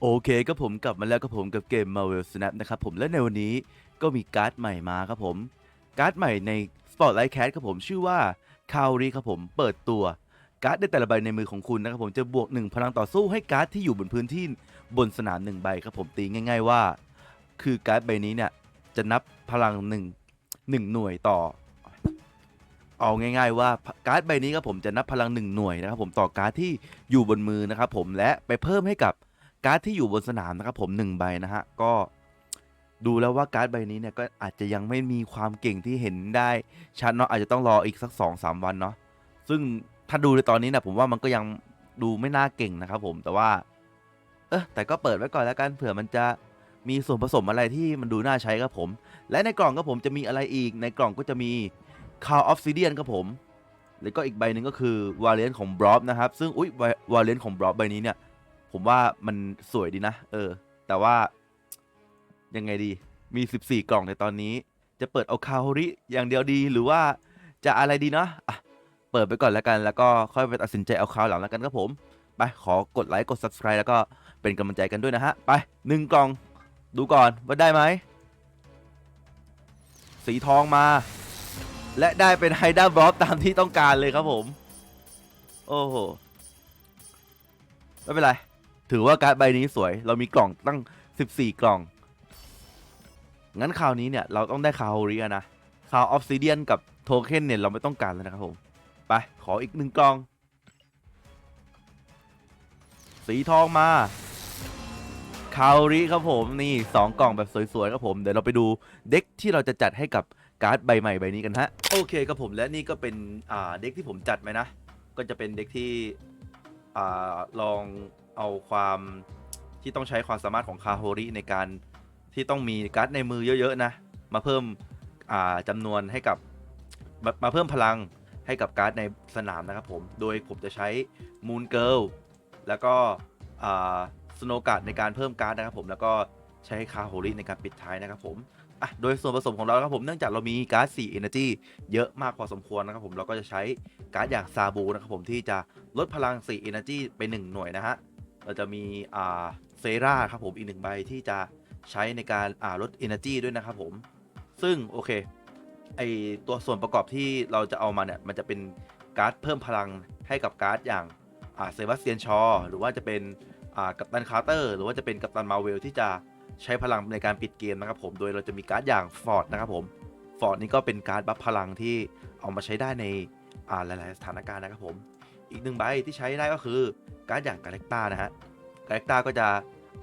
โอเคก็ผมกลับมาแล้วก็ผมกับเกม Marvel Snap นะครับผมและในวันนี้ก็มีการ์ดใหม่มาครับผม การ์ดใหม่ใน Spotlight Cat ครับผมชื่อว่าคาวรีครับผมเปิดตัว การ์ดในแต่ละใบในมือของคุณนะครับผมจะบวก 1 พลังต่อสู้ให้การ์ดที่อยู่บนพื้นที่บนสนาม1ใบครับผมตีง่าย ๆว่า คือการ์ดใบนี้เนี่ยจะนับพลัง1 1หน่วยต่อ เอาง่าย ๆ ว่าการ์ดใบนี้ครับผมจะนับพลัง 1 หน่วยนะครับผมต่อการ์ดที่อยู่บนมือนะครับผมและไปเพิ่มให้กับ การ์ดที่อยู่บนสนามนะครับผม1ใบนะฮะก็ดูแล้วว่าการ์ดใบนี้เนี่ยก็อาจจะยังไม่มีความเก่งที่เห็นได้ชัดเนาะอาจจะต้องรออีกสัก2อสวันเนาะซึ่งถ้าดูในตอนนี้นะผมว่ามันก็ยังดูไม่น่าเก่งนะครับผมแต่ว่า เออแต่ก็เปิดไว้ก่อนแล้วกันเผื่อมันจะมีส่วนผสมอะไรที่มันดูน่าใช้ครับผม และในกล่องครับผมจะมีอะไรอีก ในกล่องก็จะมี Call of s i d i a n ครับผม แล้วก็อีกใบหนึ่งก็คือ Variant ของ b r o b นะครับ ซึ่งอุ้ย Variant ของ b r o b ใบนี้เนี่ย ผมว่ามันสวยดีนะ เออ แต่ว่ายังไงดี มี 14 กล่องในตอนนี้ จะเปิดเอาคาโฮริอย่างเดียวดีหรือว่าจะอะไรดีเนาะะเปิดไปก่อนแล้วกัน แล้วก็ค่อยไปตัดสินใจเอาคราวหลังแล้วกันครับผม ไป ขอกดไลค์กด subscribe แล้วก็เป็นกำลังใจกันด้วยนะฮะ ไปหนึ่งกล่อง ดูก่อนว่าได้ไหม สีทองมา และได้เป็นไฮด้าบล็อบตามที่ต้องการเลยครับผม โอ้โห ไม่เป็นไร ถือว่าการ์ดใบนี้สวย เรามีกล่องตั้ง 14 กล่อง งั้นคราวนี้เนี่ย เราต้องได้คาโฮริอะนะคาวออฟซิเดียนกับโทเค็นเนี่ย เราไม่ต้องการแล้วนะครับผม ไป ขออีกหนึ่งกล่อง สีทองมาคาโฮริครับผมนี่ 2 กล่องแบบสวยๆครับผม เดี๋ยวเราไปดูเด็กที่เราจะจัดให้กับการ์ดใบใหม่ใบนี้กันฮะ โอเคครับผมและนี่ก็เป็นอ่าเด็กที่ผมจัดไหมนะ ก็จะเป็นเด็กที่อ่าลอง เอาความที่ต้องใช้ความสามารถของคาโฮริในการที่ต้องมีการ์ดในมือเยอะ ๆ นะ มาเพิ่มอ่าจำนวนให้กับมามาเพิ่มพลังให้กับการ์ดในสนามนะครับผม โดยผมจะใช้มูนเกิลแล้วก็สโนการ์ดในการเพิ่มการ์ดนะครับผมแล้วก็ใช้คาโฮริในการปิดท้ายนะครับผมอะโดยส่วนผสมของเราครับผมเนื่องจากเรามีการ์ด4 Energy เยอะมากพอสมควรนะครับผมเราก็จะใช้การ์ดอย่างซาบูนะครับผมที่จะลดพลัง 4 Energy ไป 1 หน่วยนะฮะ เราจะมีอ่าเซราครับผมอีกหนึ่งใบที่จะใช้ในการอ่าลด Energy ด้วยนะครับผม ซึ่งโอเคไอตัวส่วนประกอบที่เราจะเอามาเนี่ยมันจะเป็นการ์ดเพิ่มพลังให้กับการ์ดอย่างอ่าเซบาสเตียนชอ หรือว่าจะเป็นอ่ากัปตันคาร์เตอร์ หรือว่าจะเป็นกัปตันมาเวลที่จะใช้พลังในการปิดเกมนะครับผม โดยเราจะมีการ์ดอย่างฟอร์ดนะครับผม ฟอร์ดนี่ก็เป็นการ์ดบัฟพลังที่เอามาใช้ได้ในอ่าหลาย ๆ สถานการณ์นะครับผม อีกหนึ่งใบที่ใช้ได้ก็คือการ์ดอย่างกาแล็กตานะฮะกาแล็กตาก็จะ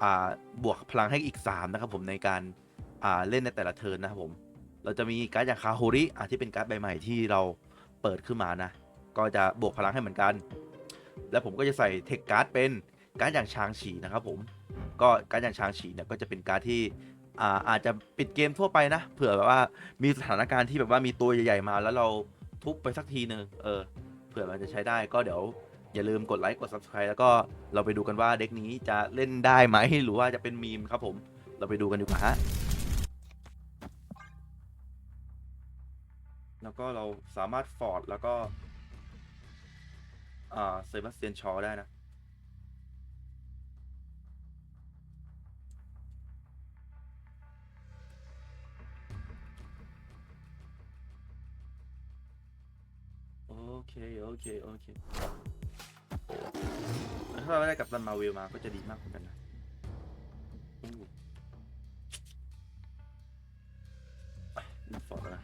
อ่าบวกพลังให้อีก 3 นะครับผมในการอ่าเล่นในแต่ละเทิร์นนะครับผม เราจะมีการ์ดอย่างคาโฮริอ่ที่เป็นการ์ดใบใหม่ที่เราเปิดขึ้นมานะ ก็จะบวกพลังให้เหมือนกัน แล้วผมก็จะใส่เทคการ์ดเป็นการ์ดอย่างชางฉีนะครับผมก็การ์ดอย่างชางฉีเนี่ยก็จะเป็นการ์ดที่อ่าอาจจะปิดเกมทั่วไปนะ เผื่อแบบว่ามีสถานการณ์ที่แบบว่ามีตัวใหญ่ๆมา แล้วเราทุบไปสักทีหนึ่งเออ เผื่อมันจะใช้ได้ก็เดี๋ยวอย่าลืมกดไลค์กด subscribe แล้วก็เราไปดูกันว่าเด็กนี้จะเล่นได้ไหมหรือว่าจะเป็นมีมครับผมเราไปดูกันดีกว่าฮะแล้วก็เราสามารถฟอร์ดแล้วก็อ่าเซบาสเตียนชอได้นะ เค โอเค โอเค ถ้าเราได้กับตันมาวิลมาก็จะดีมากเหมือนกันนะฟอร์ดแล้วนะ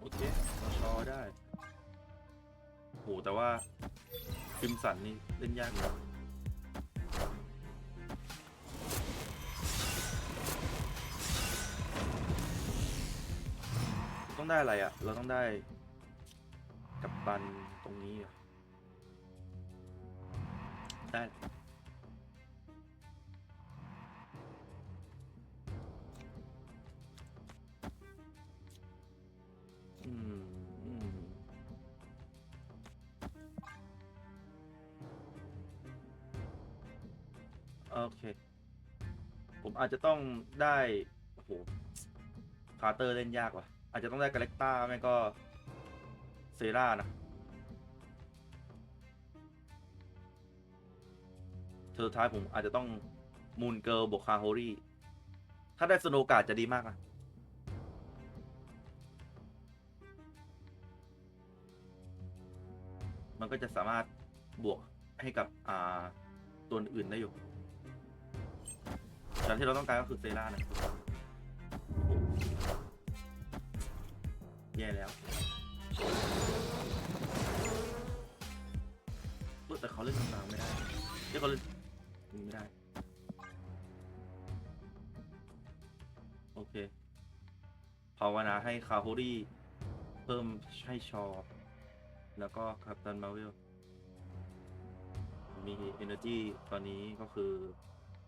โอเคเราชอได้ โห แต่ว่าคิมสันนี่เล่นยากอยู่นะ ต้องได้อะไรอะ่ะ เราต้องได้ กับตันตรงนี้อะได้อืมอืมโอเค ผมอาจจะต้องได้ โอ้โหคาเตอร์เล่นยากว่ะ อาจจะต้องได้กาเล็กต้าไม่ก็เซรานะ เธอท้ายผมอาจจะต้องมูนเกิลบวกคาโฮรี่ ถ้าได้สโนกาดจะดีมากนะมันก็จะสามารถบวกให้กับ อ่า ตัวอื่นได้อยู่แต่ที่เราต้องการก็คือเซรานะ แย่แล้วเแต่เขาเล่นตรงกลางไม่ได้เดี๋ยวเขาเล่นตรงนี้ไม่ได้ โอเคภาวนาให้คาโฮรี่เพิ่มให้ชอ แล้วก็คัปตันมาเวลมี Energy ตอนนี้ก็คือ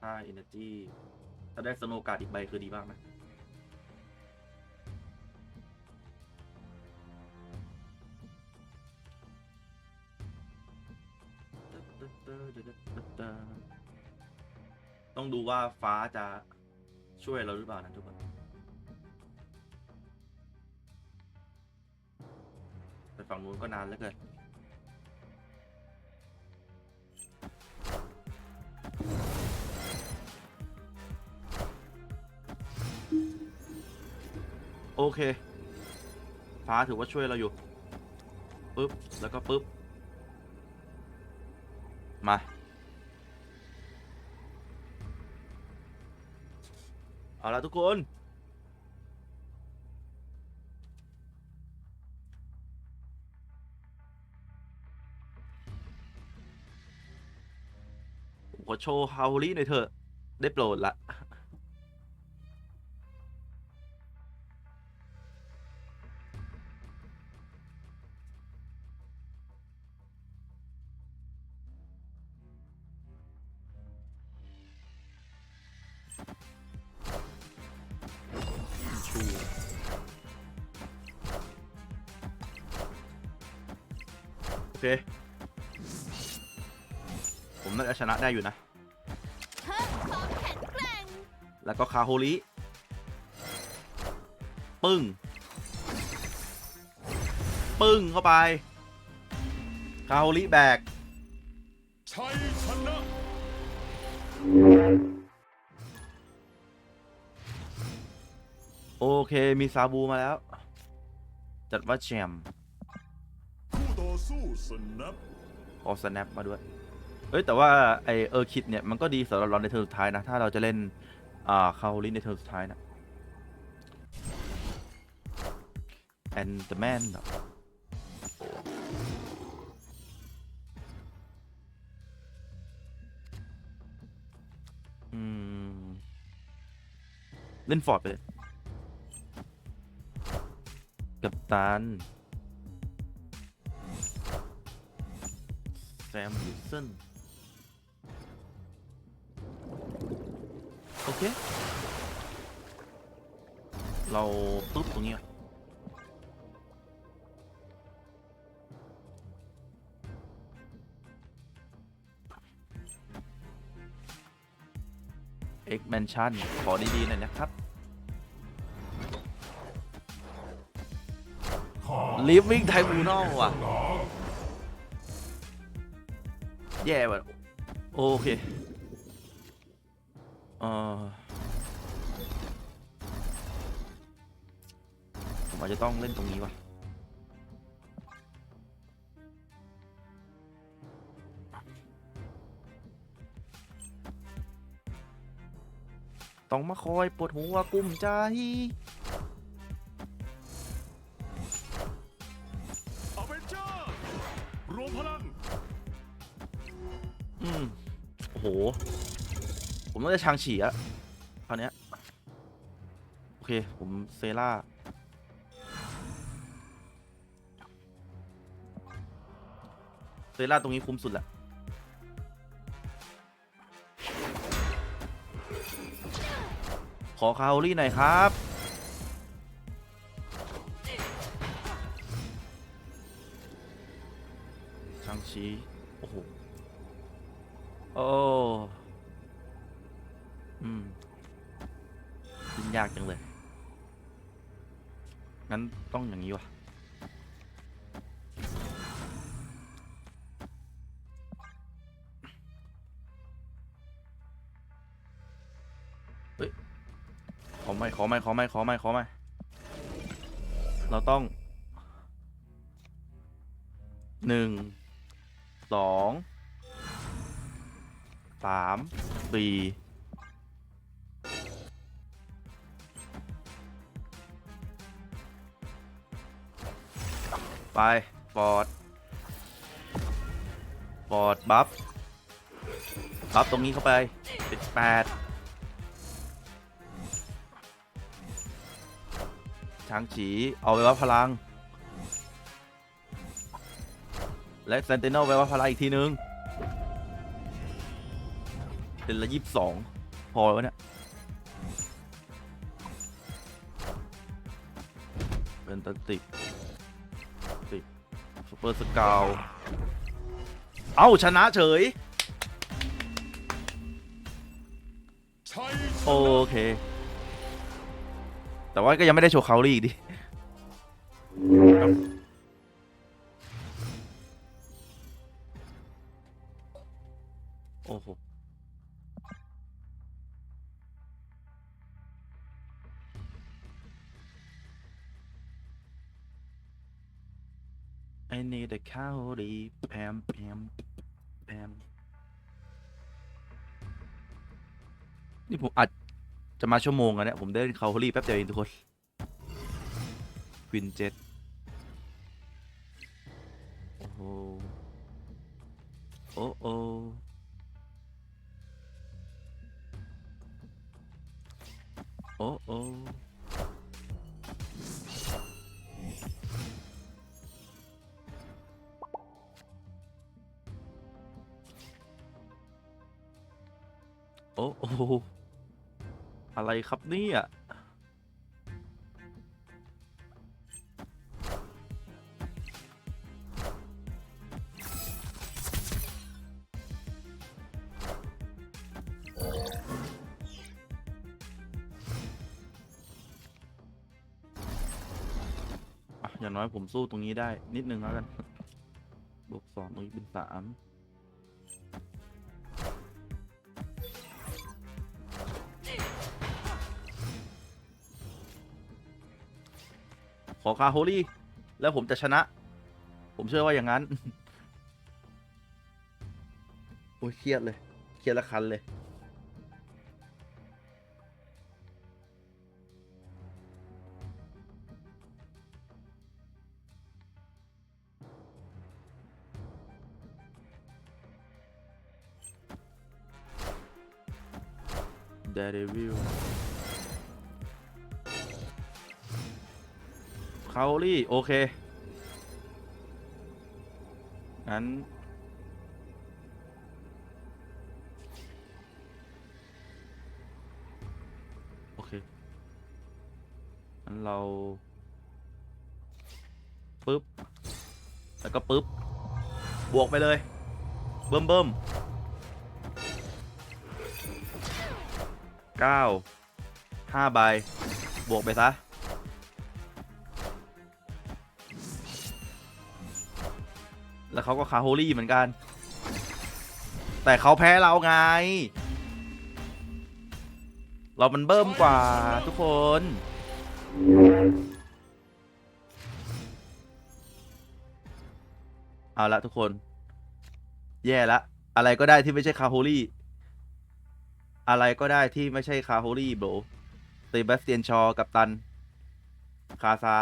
ถ้า Energy ถ้าได้สโนกาดอีกใบคือดีมากนะ ต้องดูว่าฟ้าจะช่วยเราหรือเปล่านะทุกคน ไปฝั่งนู้นก็นานแล้วเกินโอเค ฟ้าถือว่าช่วยเราอยู่ ปึ๊บ แล้วก็ปึ๊บ มา เอาละทุกคน ผมขอโชว์ฮาวลี่หน่อยเถอะ ได้โปรดละ อเค ผมน่าจะชนะได้อยู่นะ เพิ่มความแข็งแกร่งแล้วก็คาโฮริปึ้ง ปึ้งเข้าไป คาโฮริแบก ชัยชนะโอเค มีซาบูมาแล้ว จัดว่าแชมป์คู่ต่อ สู้สนับออสแนปมาด้วย เอ้ยแต่ว่าไอเออร์คิดเนี่ยมันก็ดีสำหรับเราในเทิร์นสุดท้ายนะ ถ้าเราจะเล่น อ่าคาโฮริในเทิร์นสุดท้ายนะ and the man เหรออืมเล่นฟอร์ดไปเลยกับตัน มวิลสันโอเค เราปุ๊บตรงนี้เอ็กแมนชั่นขอดีๆหน่อยนะครับ Living Tribunal ว่ะ แย่ว่ะโอเคเออผมอาจจะต้องเล่นตรงนี้ว่ะต้องมาคอยปวดหัวกุ้มใจ อืมโอ้โห ผมต้องจะชางฉี่อะคราวเนี้ย โอเค ผมเซล่า เซล่าตรงนี้คุ้มสุดแหละ ขอคาโอรี่หน่อยครับ ชางชี โอ้โห โอ้อืมกินยากจังเลย งั้นต้องอย่างนี้วะเฮ้ย ขอไม่ ขอไม่ ขอไม่ ขอไม่ ขอไม่ เราต้อง หนึ่ง สอง สามสี่ไปฟอดฟอดบัฟบัฟตรงนี้เข้าไปเป็นแปดช้างฉีเอาไว้ว่าพลัง และเซนติเนลไว้ว่าพลังอีกทีนึง เป็นละยี่สิบสองพอแล้วเนี่ยเป็นตันติกติกซูเปอร์สกาวเอ้า ชนะเฉย โอเค แต่ว่าก็ยังไม่ได้โชว์เคาลี่อีกดิ need a cowrie แพมแพมแพมนี่ผมอัดจะมาชั่วโมงแล้วเนี่ยผมได้เล่นคาร์รี่แป๊บเดียวเองทุกคนควินเจ็ดโอ้โหโอ้โอโอ้โอ โอ้โออะไรครับเนี่ยอะอย่างน้อยผมสู้ตรงนี้ได้นิดนึงแล้วกัน บวกสองตรงนี้เป็นสาม อคาโฮลี่ แล้วผมจะชนะ ผมเชื่อว่าอย่างนั้น โอ้ยเครียดเลย เครียดละคันเลยเคาลี่โอเค งั้น โอเค งั้นเราปึ๊บ แล้วก็ปึ๊บ บวกไปเลย เบิ่มเบิ่มเก้าห้าใบ บวกไปซะ แล้วเขาก็คาโฮลี่เหมือนกัน แต่เขาแพ้เราไง เรามันเบิ่มกว่าทุกคน เอาละทุกคน แย่ละ อะไรก็ได้ที่ไม่ใช่คาโฮลี่ อะไรก็ได้ที่ไม่ใช่คาโฮลี่โบรเซบาสเตียนชอ กับตัน คาซา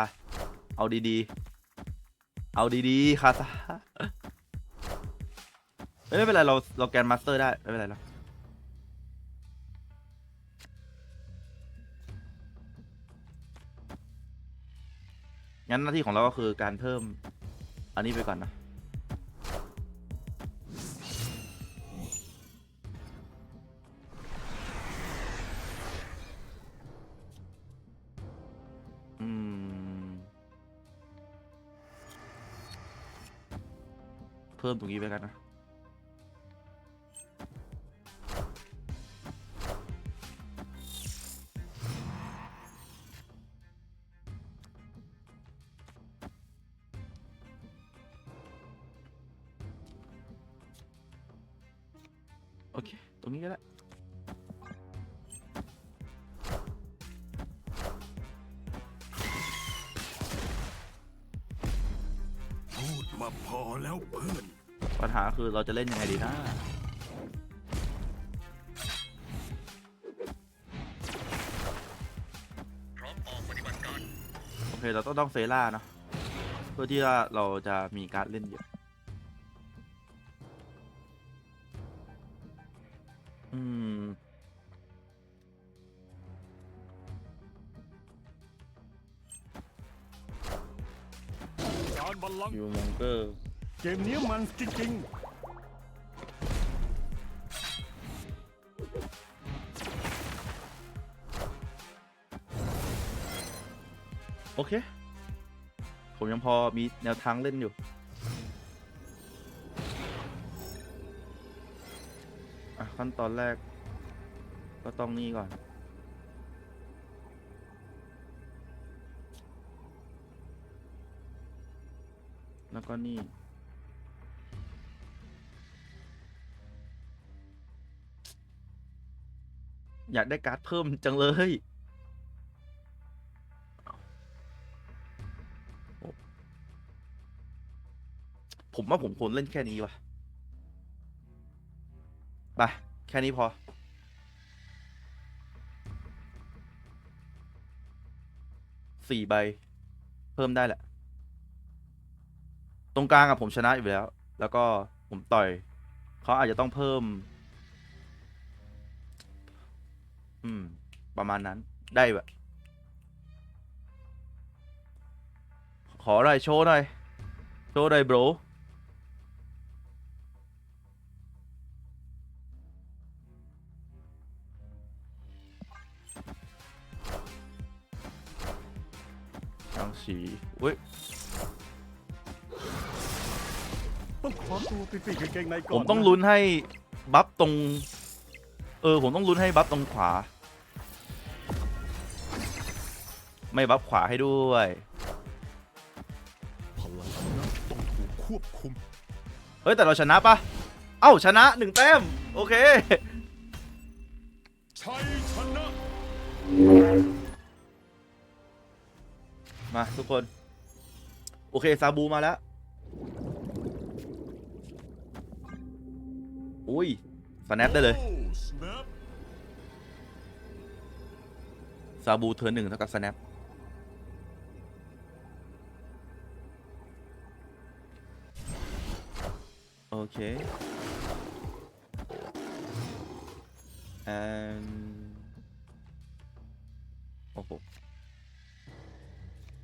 เอาดี ๆ เอาดีๆคาซาไม่เป็นไรเราเราแกนมาสเตอร์ได้ ไม่เป็นไรแล้วงั้นหน้าที่ของเราก็คือการเพิ่มอันนี้ไปก่อนนะ พิ่มตรงนี้ไปกันนะ คือเราจะเล่นยังไงดีนะโอเคเราต้องต้องเซล่าเนาะเพื่อที่ว่าเราจะมีการดเล่นเยอะอืมการบัลลังก์ยูมองเกอร์ เกมนี้มันจริง โอเค ผมยังพอมีแนวทางเล่นอยู่ อะ ขั้นตอนแรก ก็ต้องนี่ก่อน แล้วก็นี่ อยากได้การ์ดเพิ่มจังเลย ผมว่าผมควรเล่นแค่นี้วะไปแค่นี้พอสี่ใบ เพิ่มได้แหละ ตรงกลางอะผมชนะอยู่แล้ว แล้วก็ผมต่อย เขาอาจจะต้องเพิ่ม อืม ประมาณนั้นได้แบบขอหน่อยโชว์หน่อย โชว์หน่อยโบร ช่างฉีเว้ยๆต้องขอตัวไปปีกกางเกงในก่อนผมต้องนะลุ้นให้บัฟตรง เออ ผมต้องลุ้นให้บัฟตรงขวา ไม่บัฟขวาให้ด้วยพลังนั้นต้องถูกควบคุม เฮ้ย แต่เราชนะปะเอ้าชนะหนึ่งแต้ม โอเค มาทุกคน โอเค ซาบูมาแล้ว อุ้ยสแนปได้เลย ซาบูเทิร์นหนึ่งเท่ากับสแนปโอเค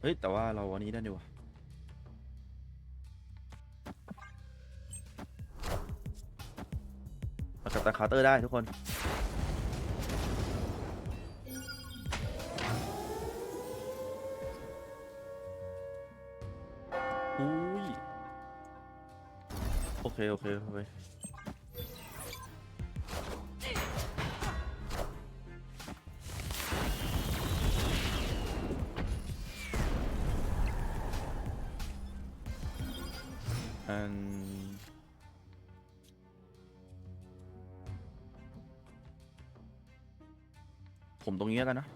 เฮ้ย แต่ว่าเราวันนี้ได้ดีว่ะเรากับตาคาเตอร์ได้ทุกคน อุ้ย โอเค โอเคโอ อันผมตรงนี้แล้วกันนะ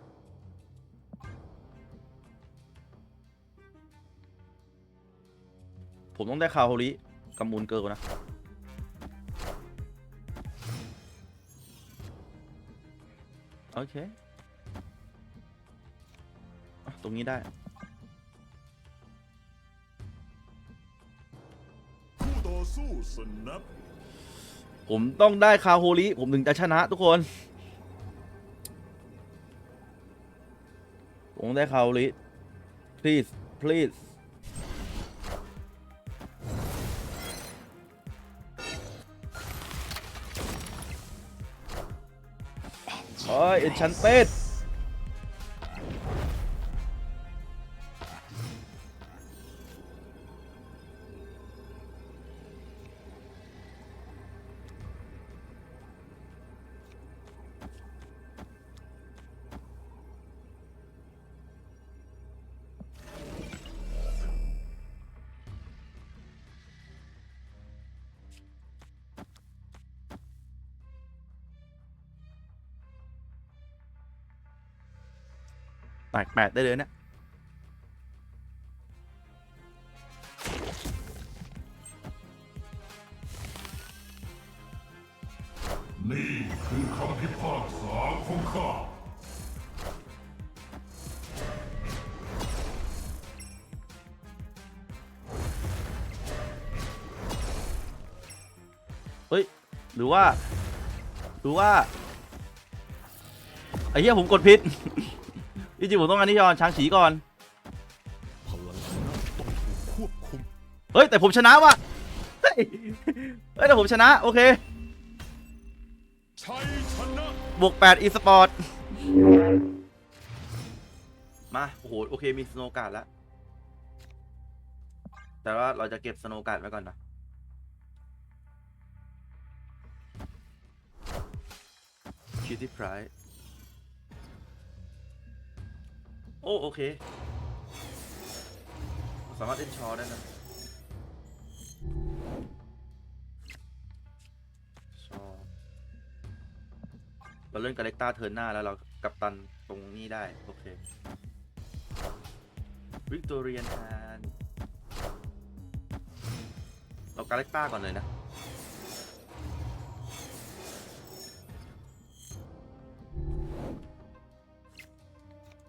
ผมต้องได้คาโฮริกับมูลเกิลนะ โอเค ตรงนี้ได้ อสู้ snap ผมต้องได้คาโฮริผมถึงจะชนะทุกคน ผมได้คาโฮริ please please โอ้ยเอ็นชันเต็ด ได้เลยเนี่ยนี่คือคำพิพากษาของข้าเฮ้ย หรือว่า หรือว่า ไอ้เหี้ยผมกดผิด จริงๆผมต้องอันนี้ก่อนช้างฉีก่อนพลังอำนาจต้องถูกควบคุมเฮ้ยแต่ผมชนะว่ะเฮ้ยเฮ้ยแต่ผมชนะโอเคชัยชนะบวก8 e สปอร์ตมาโอ้โหโอเคมีสโนว์การ์ดแล้วแต่ว่าเราจะเก็บสโนว์การ์ดไว้ก่อนนะคิวที่ไพร โอ้โอเค สามารถเล่นชอได้นะชอเราเล่นกาเล็กต้าเทิร์นหน้าแล้วเรากับตันตรงนี้ได้ โอเค วิกตอเรียนแอนเรากาเล็กต้าก่อนเลยนะ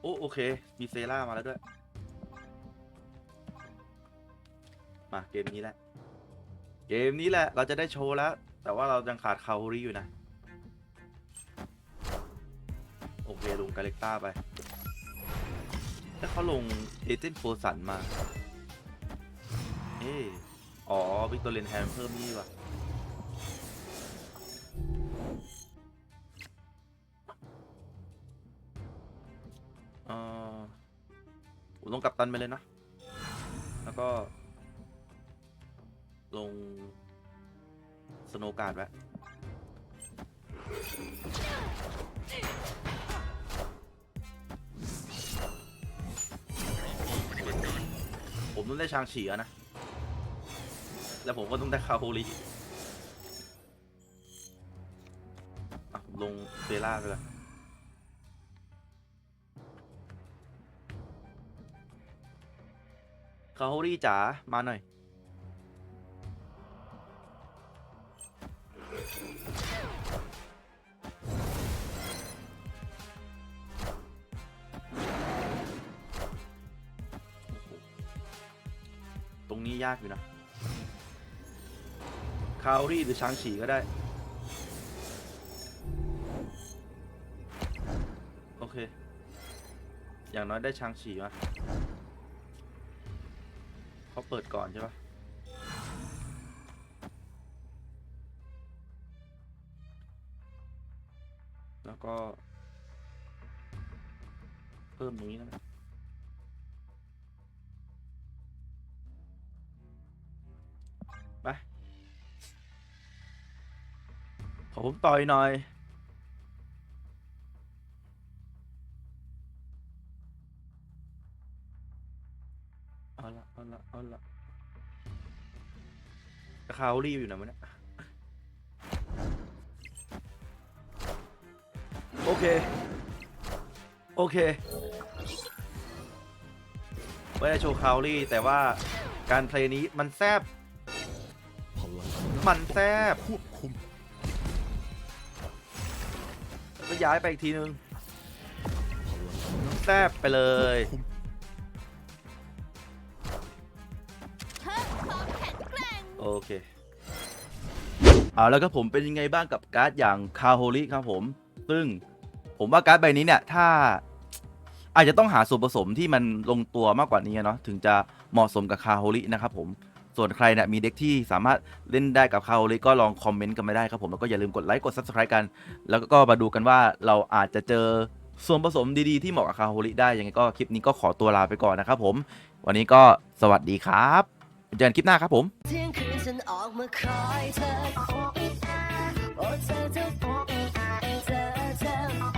อ้โอเค มีเซล่ามาแล้วด้วย มาเกมนี้แหละ เกมนี้แหละ เราจะได้โชว์แล้ว แต่ว่าเรายังขาดคาโฮริอยู่นะ โอเค ลงกาเล็กต้าไปถ้าเขาลงเอเจนต์โฟสันมา เอออ๋อวิกตอเรียนแฮมเพิ่มนี่ว่ะ เออผมลงกับตันไปเลยนะ แล้วก็ ลง สโนการ์ดไว้ผมต้องได้ชางฉีอะนะ แล้วผมก็ต้องได้คาโฮลิอะผมลงเซล่าไปเลย คาโฮลิจ๋ามาหน่อย ตรงนี้ยากอยู่นะ คาโอรี่หรือช้างฉีก็ได้ โอเค อย่างน้อยได้ช้างฉีมา เปิดก่อนใช่ปะแล้วก็ เพิ่มนี้แล้วกันไปขอผมต่อยหน่อย ละเอาละอละแต่คารีบอยู่นะมันเนี่ยโอเค โอเคไม่ได้โชว์คาวรี่ แต่ว่าการเพลย์นี้มันแซบ มันแซบควบคุมก็ย้ายไปอีกทีนึง แซบไปเลย โอเคเอาแล้วก็ผมเป็นยังไงบ้างกับการ์ดอย่างคาโฮลิครับผม ซึ่งผมว่าการ์ดใบนี้เนี่ย ถ้าอาจจะต้องหาส่วนผสมที่มันลงตัวมากกว่านี้เนาะถึงจะเหมาะสมกับคาโฮลินะครับผมส่วนใครเนี่ยมีเด็กที่สามารถเล่นได้กับคาโฮลิก็ลองคอมเมนต์กันมาได้ครับผมแล้วก็อย่าลืมกดไลค์กด Subscribe กัน แล้วก็มาดูกันว่าเราอาจจะเจอส่วนผสมดีๆที่เหมาะกับคาโฮลิได้ยังไงก็คลิปนี้ก็ขอตัวลาไปก่อนนะครับผม วันนี้ก็สวัสดีครับเจอกันคลิปหน้าครับผม ฉันออกมาคอยเธอโอ้ยอาโอ้เธอเธอโอ้ยอาเธอเธอ